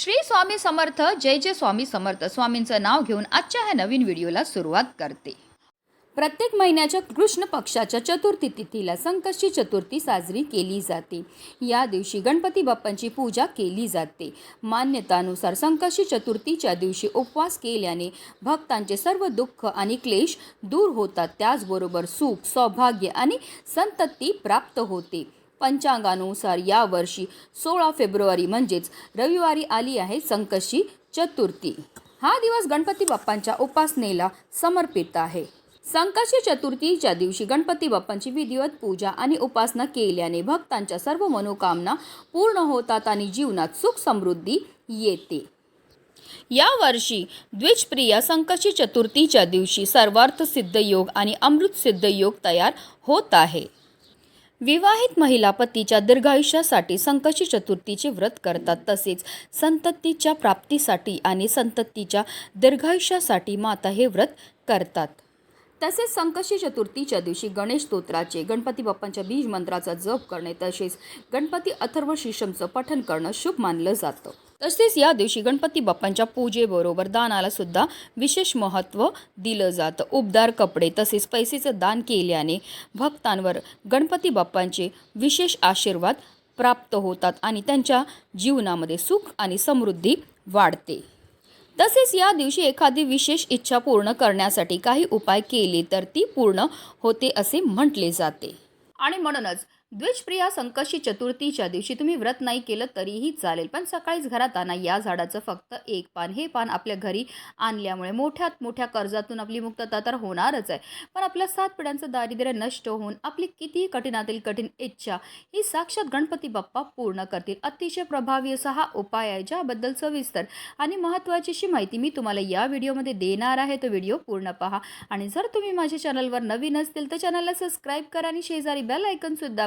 श्री स्वामी समर्थ जय जय स्वामी समर्थ. स्वामींचं नाव घेऊन आजच्या ह्या नवीन व्हिडिओला सुरुवात करते. प्रत्येक महिन्याच्या कृष्ण पक्षाच्या चतुर्थी तिथीला संकष्टी चतुर्थी साजरी केली जाते. या दिवशी गणपती बाप्पांची पूजा केली जाते. मान्यतानुसार संकष्टी चतुर्थीच्या दिवशी उपवास केल्याने भक्तांचे सर्व दुःख आणि क्लेश दूर होतात. त्याचबरोबर सुख सौभाग्य आणि संतती प्राप्त होते. पंचांगानुसार यावर्षी सोळा फेब्रुवारी म्हणजेच रविवारी आली आहे संकशी चतुर्थी. हा दिवस गणपती बाप्पांच्या उपासनेला समर्पित आहे. संकष्टी चतुर्थीच्या दिवशी गणपती बाप्पांची विधिवत पूजा आणि उपासना केल्याने भक्तांच्या सर्व मनोकामना पूर्ण होतात आणि जीवनात सुख समृद्धी येते. यावर्षी द्विजप्रिया संकष्टी चतुर्थीच्या दिवशी सर्वार्थ सिद्ध योग आणि अमृत सिद्ध योग तयार होत आहे. विवाहित महिला पतीच्या दीर्घायुष्यासाठी संकशी चतुर्थीचे व्रत करतात. तसेच संततीच्या प्राप्तीसाठी आणि संततीच्या दीर्घायुष्यासाठी माता हे व्रत करतात. तसेच संकशी चतुर्थीच्या दिवशी गणेश स्तोत्राचे गणपती बाप्पांच्या बीज मंत्राचा जप करणे तसेच गणपती अथर्व शिशमचं पठण करणं शुभ मानलं जातं. तसेच या दिवशी गणपती बाप्पांच्या पूजेबरोबर दानाला सुद्धा विशेष महत्त्व दिलं जातं. उबदार कपडे तसेच पैसेचं दान केल्याने भक्तांवर गणपती बाप्पांचे विशेष आशीर्वाद प्राप्त होतात आणि त्यांच्या जीवनामध्ये सुख आणि समृद्धी वाढते. तसेच या दिवशी एखादी विशेष इच्छा पूर्ण करण्यासाठी काही उपाय केले तर ती पूर्ण होते असे म्हटले जाते. आणि म्हणूनच द्विजप्रिया संकष्टी चतुर्थीच्या दिवशी तुम्ही व्रत नाही केलं तरीही चालेल पण सकाळीच घरात आणा. या झाडाचं फक्त एक पान. हे पान आपल्या घरी आणल्यामुळे मोठ्यात मोठ्या कर्जातून आपली मुक्तता तर होणारच आहे. पण आपल्या सात पिढ्यांचं दारिद्र्य नष्ट होऊन आपली कितीही कठीणातील कठीण इच्छा ही साक्षात गणपती बाप्पा पूर्ण करतील. अतिशय प्रभावी असा हा उपाय आहे ज्याबद्दल सविस्तर आणि महत्त्वाची अशी माहिती मी तुम्हाला या व्हिडिओमध्ये देणार आहे. तो व्हिडिओ पूर्ण पहा. आणि जर तुम्ही माझ्या चॅनलवर नवीन असतील तर चॅनलला सबस्क्राईब करा आणि शेजारी बेल ऐकनसुद्धा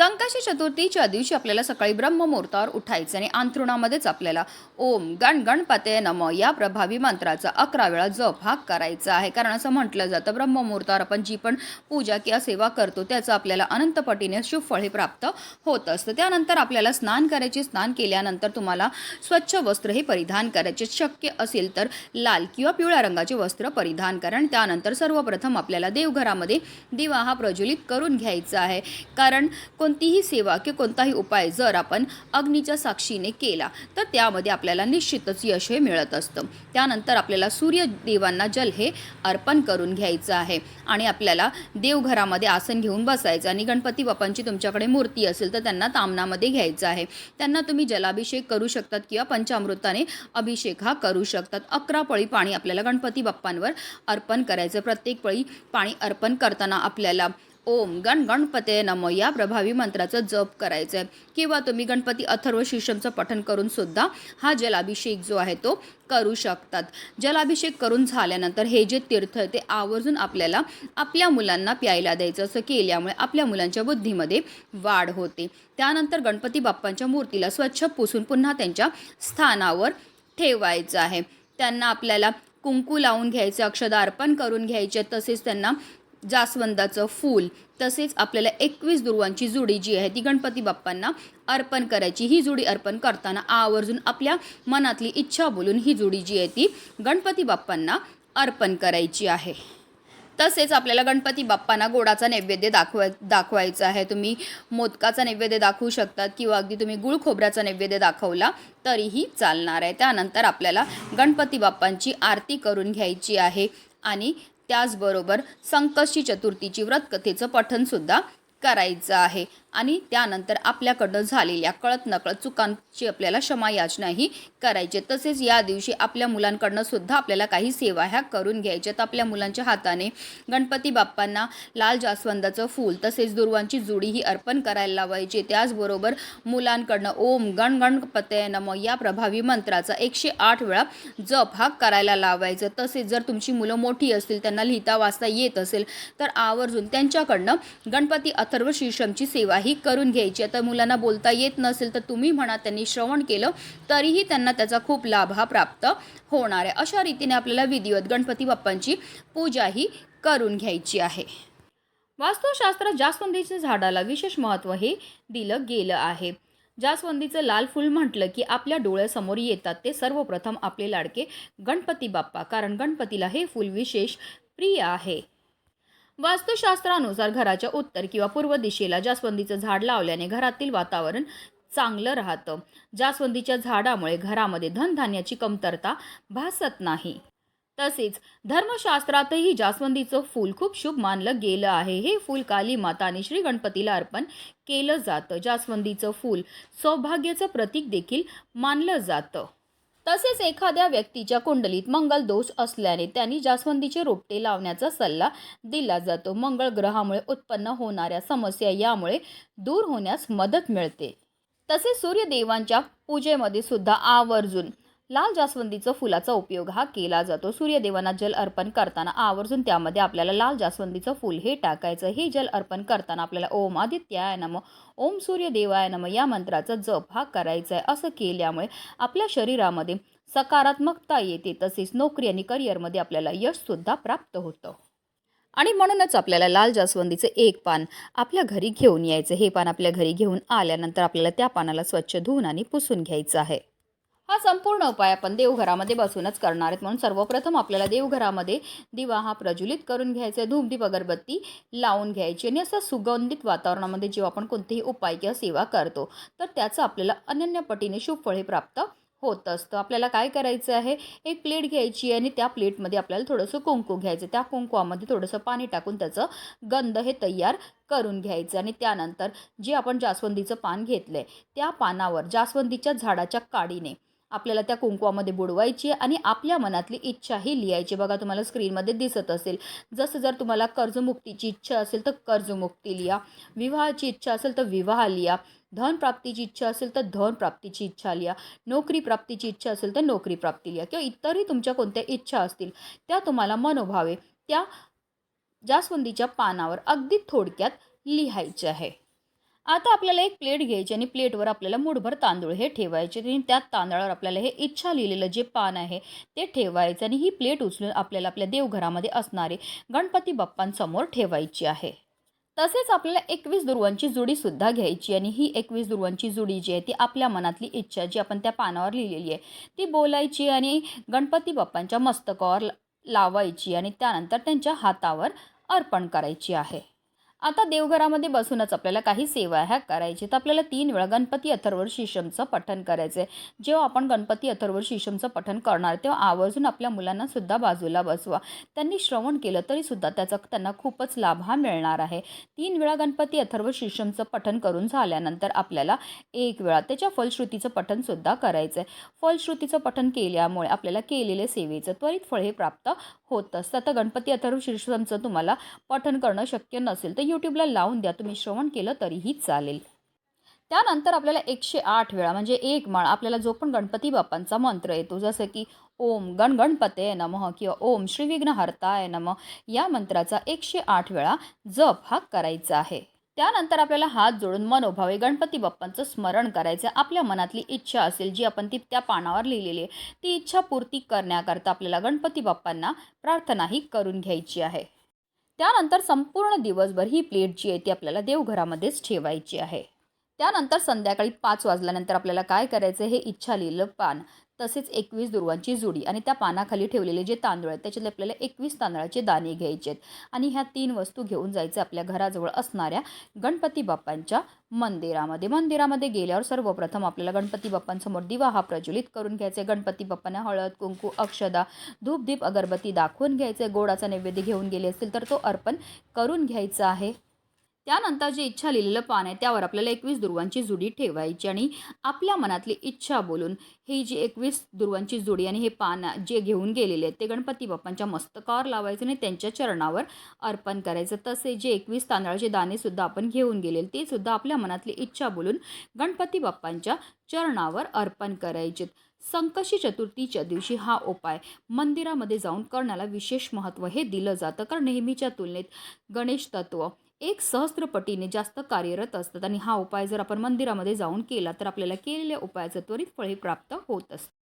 संकष्टी चतुर्थीच्या दिवशी आपल्याला सकाळी ब्रह्ममुहूर्तावर उठायचं आणि अंथरुणामध्येच आपल्याला ओम गण गणपते नम या प्रभावी मंत्राचा अकरा वेळा जप हा करायचा आहे. कारण असं म्हटलं जातं ब्रह्ममुहूर्तावर आपण जी पण पूजा किंवा सेवा करतो त्याचं आपल्याला अनंतपटीने पटीने हे प्राप्त होत असतं. त्यानंतर आपल्याला स्नान करायचे स्नान केल्यानंतर तुम्हाला स्वच्छ वस्त्र हे परिधान करायचे. शक्य असेल तर लाल किंवा पिवळ्या रंगाचे वस्त्र परिधान करा आणि त्यानंतर सर्वप्रथम आपल्याला देवघरामध्ये दिवा हा प्रज्वलित करून घ्यायचा आहे. कारण कोण कोणतीही सेवा किंवा कोणताही उपाय जर आपण अग्नीच्या साक्षीने केला तर त्यामध्ये आपल्याला निश्चितच यश हे मिळत असतं. त्यानंतर आपल्याला सूर्यदेवांना जल हे अर्पण करून घ्यायचं आहे आणि आपल्याला देवघरामध्ये आसन घेऊन बसायचं आणि गणपती बाप्पांची तुमच्याकडे मूर्ती असेल तर त्यांना तामनामध्ये घ्यायचं आहे. त्यांना तुम्ही जलाभिषेक करू शकतात किंवा पंचामृताने अभिषेक हा करू शकतात. अकरा पळी पाणी आपल्याला गणपती बाप्पांवर अर्पण करायचं प्रत्येक पळी पाणी अर्पण करताना आपल्याला ओम गण गणपते नम. या प्रभावी मंत्राचं जप करायचं आहे किंवा तुम्ही गणपती अथर्व शीर्षमचं पठण करून सुद्धा हा जलाभिषेक जो आहे तो करू शकतात. जलाभिषेक करून झाल्यानंतर हे जे तीर्थ आहे ते आवर्जून आपल्याला आपल्या मुलांना प्यायला द्यायचं. असं केल्यामुळे आपल्या मुलांच्या बुद्धीमध्ये वाढ होते. त्यानंतर गणपती बाप्पांच्या मूर्तीला स्वच्छ पुसून पुन्हा त्यांच्या स्थानावर ठेवायचं आहे. त्यांना आपल्याला कुंकू लावून घ्यायचं अक्षदा अर्पण करून घ्यायचे. तसेच त्यांना जास्वंदाचं फूल तसेच आपल्याला एकवीस दुर्वांची जुडी जी आहे ती गणपती बाप्पांना अर्पण करायची. ही जुडी अर्पण करताना आवर्जून आपल्या मनातली इच्छा बोलून ही जुडी जी आहे ती गणपती बाप्पांना अर्पण करायची आहे. तसेच आपल्याला गणपती बाप्पांना गोडाचा नैवेद्य दाखवाय दाखवायचा आहे. तुम्ही मोदकाचा नैवेद्य दाखवू शकतात किंवा अगदी तुम्ही गुळ खोबऱ्याचा नैवेद्य दाखवला तरीही चालणार आहे. त्यानंतर आपल्याला गणपती बाप्पांची आरती करून घ्यायची आहे आणि त्याचबरोबर संकष्टी चतुर्थीची व्रतकथेचं पठणसुद्धा करायचं आहे. आणि त्यानंतर आपल्याकडनं झालेल्या कळत नकळत चुकांची आपल्याला क्षमा याचनाही करायची. तसेच या दिवशी आपल्या मुलांकडनं सुद्धा आपल्याला काही सेवा ह्या करून घ्यायच्यात आपल्या मुलांच्या हाताने गणपती बाप्पांना लाल जास्वंदाचं फूल तसेच दुर्वांची जुडी ही अर्पण करायला लावायची. त्याचबरोबर मुलांकडनं ओम गण गणपते नम या प्रभावी मंत्राचा एकशे आठ वेळा जप हा करायला लावायचं. तसेच जर तुमची मुलं मोठी असतील त्यांना लिहिता वाचता येत असेल तर आवर्जून त्यांच्याकडनं गणपती अथर्व शीर्षमची सेवाही करून घ्यायची. आता मुलांना बोलता येत नसेल तर तुम्ही म्हणा त्यांनी श्रवण केलं तरीही त्यांना त्याचा खूप लाभ हा प्राप्त होणार आहे. अशा रीतीने आपल्याला विधिवत गणपती बाप्पांची पूजाही करून घ्यायची आहे. वास्तुशास्त्रात जास्वंदीच्या झाडाला विशेष महत्त्व हे दिलं गेलं आहे. जास्वंदीचं लाल फूल म्हटलं की आपल्या डोळ्यासमोर येतात. ते सर्वप्रथम आपले लाडके गणपती बाप्पा कारण गणपतीला हे फूल विशेष प्रिय आहे. वास्तुशास्त्रानुसार घराच्या उत्तर किंवा पूर्व दिशेला जास्वंदीचं झाड लावल्याने घरातील वातावरण चांगलं राहतं. जास्वंदीच्या झाडामुळे घरामध्ये धनधान्याची कमतरता भासत नाही. तसेच धर्मशास्त्रातही जास्वंदीचं फूल खूप शुभ मानलं गेलं आहे. हे फूल काली माता आणि श्री गणपतीला अर्पण केलं जातं. जास्वंदीचं फूल सौभाग्याचं प्रतीक देखील मानलं जातं. तसेच एखाद्या व्यक्तीच्या कुंडलीत मंगल दोष असल्याने त्यांनी जास्वंदीचे रोपटे लावण्याचा सल्ला दिला जातो. मंगळ ग्रहामुळे उत्पन्न होणाऱ्या समस्या यामुळे दूर होण्यास मदत मिळते. तसेच सूर्यदेवांच्या पूजेमध्ये सुद्धा आवर्जून लाल जास्वंदीचं फुलाचा उपयोग हा केला जातो. सूर्यदेवांना जल अर्पण करताना आवर्जून त्यामध्ये आपल्याला लाल जास्वंदीचं फूल हे टाकायचं. हे जल अर्पण करताना आपल्याला ओम आदित्याय नम ओम सूर्यदेवाय नम या मंत्राचा जप हा करायचा आहे. असं केल्यामुळे आपल्या शरीरामध्ये सकारात्मकता येते. तसेच नोकरी आणि करिअरमध्ये आपल्याला यशसुद्धा प्राप्त होतं. आणि म्हणूनच आपल्याला लाल जास्वंदीचं एक पान आपल्या घरी घेऊन यायचं. हे पान आपल्या घरी घेऊन आल्यानंतर आपल्याला त्या पानाला स्वच्छ धुवून आणि पुसून घ्यायचं आहे. हा संपूर्ण उपाय आपण देवघरामध्ये बसूनच करणार आहेत. म्हणून सर्वप्रथम आपल्याला देवघरामध्ये दिवा हा प्रज्वलित करून घ्यायचा आहे. धूपदीप अगरबत्ती लावून घ्यायची आणि असं सुगंधित वातावरणामध्ये जेव्हा आपण कोणतेही उपाय किंवा सेवा करतो तर त्याचं आपल्याला अनन्य पटीने शुभ प्राप्त होत असतं. आपल्याला काय करायचं आहे? एक प्लेट घ्यायची आणि त्या प्लेटमध्ये आपल्याला थोडंसं कुंकू घ्यायचं त्या कुंकवामध्ये थोडंसं पाणी टाकून त्याचं गंध हे तयार करून घ्यायचं आणि त्यानंतर जे आपण जास्वंदीचं पान घेतलं आहे त्या पानावर जास्वंदीच्या झाडाच्या काडीने आपल्याला त्या कुंकवामध्ये बुडवायची आणि आपल्या मनातली इच्छाही लिहायची बघा तुम्हाला स्क्रीनमध्ये दिसत असेल. जसं जर तुम्हाला कर्जमुक्तीची इच्छा असेल तर कर्जमुक्ती लिहा. विवाहाची इच्छा असेल तर विवाह लिहा. धन प्राप्तीची इच्छा असेल तर धन प्राप्तीची इच्छा लिहा. नोकरी प्राप्तीची इच्छा असेल तर नोकरी प्राप्ती लिहा. किंवा इतरही तुमच्या कोणत्या इच्छा असतील त्या तुम्हाला मनोभावे त्या जास्वंदीच्या पानावर अगदी थोडक्यात लिहायचे आहे. आता आपल्याला एक प्लेट घ्यायची आणि प्लेटवर आपल्याला मुठभर तांदूळ हे ठेवायचे आणि त्या तांदळावर आपल्याला हे इच्छा लिहिलेलं जे पान आहे ते ठेवायचं आणि ही प्लेट उचलून आपल्याला आपल्या देवघरामध्ये असणारे गणपती बाप्पांसमोर ठेवायची आहे. तसेच आपल्याला एकवीस दुर्वांची जुडीसुद्धा घ्यायची आणि ही एकवीस दुर्वांची जुडी जी आहे ती आपल्या मनातली इच्छा जी आपण त्या पानावर लिहिलेली आहे ती बोलायची आणि गणपती बाप्पांच्या मस्तकावर लावायची आणि त्यानंतर त्यांच्या हातावर अर्पण करायची आहे. आता देवघरामध्ये बसूनच आपल्याला काही सेवा ह्या करायची तर आपल्याला तीन वेळा गणपती अथर्व शीशमचं पठण करायचं आहे जेव्हा आपण गणपती अथर्व शिशमचं पठण करणार तेव्हा आवर्जून आपल्या मुलांना सुद्धा बाजूला बसवा. त्यांनी श्रवण केलं तरीसुद्धा त्याचा त्यांना खूपच लाभ हा मिळणार आहे. तीन वेळा गणपती अथर्व शिशमचं पठण करून झाल्यानंतर आपल्याला एक वेळा त्याच्या फलश्रुतीचं पठणसुद्धा करायचं आहे फलश्रुतीचं पठण केल्यामुळे आपल्याला केलेले सेवेचं त्वरित फळ हे प्राप्त होत असतं. आता गणपती अथर्व शिशमचं तुम्हाला पठण करणं शक्य नसेल तर यूट्यूबला लावून द्या. तुम्ही श्रवण केलं तरीही चालेल. त्यानंतर आपल्याला एकशे आठ वेळा म्हणजे एक माळ आपल्याला जो पण गणपती बाप्पांचा मंत्र येतो जसं की ओम गण गणपते नमः किंवा ओम श्री विघ्नहर्ताय नमः या मंत्राचा एकशे आठ वेळा जप हा करायचा आहे. त्यानंतर आपल्याला हात जोडून मनोभावे गणपती बाप्पांचं स्मरण करायचं आपल्या मनातली इच्छा असेल जी आपण ती त्या पानावर लिहिलेली आहे ती इच्छा पूर्ती करण्याकरता आपल्याला गणपती बाप्पांना प्रार्थनाही करून घ्यायची आहे. त्यानंतर संपूर्ण दिवसभर ही प्लेट जी आहे ती आपल्याला देवघरामध्येच ठेवायची आहे. त्यानंतर संध्याकाळी पाच वाजल्यानंतर आपल्याला काय करायचं हे इच्छा लिहिलं पान. तसेच एकवीस दुर्वांची जुडी आणि त्या पानाखाली ठेवलेले जे तांदूळ आहेत त्याच्यातले आपल्याला एकवीस तांदळाचे दाणे घ्यायचे आहेत. आणि ह्या तीन वस्तू घेऊन जायचं आपल्या घराजवळ असणाऱ्या गणपती बाप्पांच्या मंदिरामध्ये. मंदिरामध्ये गेल्यावर सर्वप्रथम आपल्याला गणपती बाप्पांसमोर दिवा हा प्रज्वलित करून घ्यायचा आहे. गणपती बाप्पांना हळद कुंकू अक्षदा धूपदीप अगरबत्ती दाखवून घ्यायचे. आहे गोडाचा नैवेद्य घेऊन गेले असतील तर तो अर्पण करून घ्यायचा आहे. त्यानंतर जे इच्छा लिहिलेलं पान आहे त्यावर आपल्याला एकवीस दुर्वांची जुडी ठेवायची आणि आपल्या मनातली इच्छा बोलून ही जी एकवीस दुर्वांची जुडी आणि हे पान जे घेऊन गेलेले आहेत ते गणपती बाप्पांच्या मस्तकावर लावायचं आणि त्यांच्या चरणावर अर्पण करायचं. तसे जे एकवीस तांदळाचे दाणेसुद्धा आपण घेऊन गेले ते सुद्धा आपल्या मनातली इच्छा बोलून गणपती बाप्पांच्या चरणावर अर्पण करायचे संकशी चतुर्थीच्या दिवशी हा उपाय मंदिरामध्ये जाऊन करण्याला विशेष महत्त्व हे दिलं जातं कारण नेहमीच्या तुलनेत गणेश तत्व एक सहस्त्रपटीने जास्त कार्यरत असतात आणि हा उपाय जर आपण मंदिरामध्ये जाऊन केला तर आपल्याला केलेल्या उपायाचं त्वरित फळे प्राप्त होत असतं.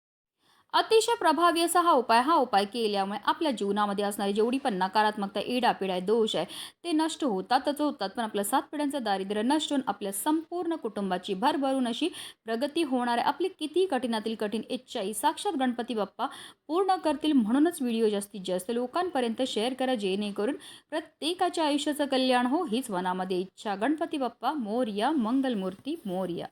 अतिशय प्रभावी असा हा उपाय हा उपाय केल्यामुळे आपल्या जीवनामध्ये असणारी जेवढी पण नकारात्मकता आहे दोष आहे ते नष्ट होतातच होतात. पण आपल्या सात पिढ्यांचं दारिद्र्य नष्ट होऊन आपल्या संपूर्ण कुटुंबाची भरभरून अशी प्रगती होणार आहे. आपली किती कठीणातील कठीण इच्छाही साक्षात गणपती बाप्पा पूर्ण करतील म्हणूनच व्हिडिओ जास्तीत जास्त लोकांपर्यंत शेअर करा जेणेकरून प्रत्येकाच्या आयुष्याचं कल्याण हो हीच वनामध्ये इच्छा. गणपती बाप्पा मोर्या मंगलमूर्ती मोर्या.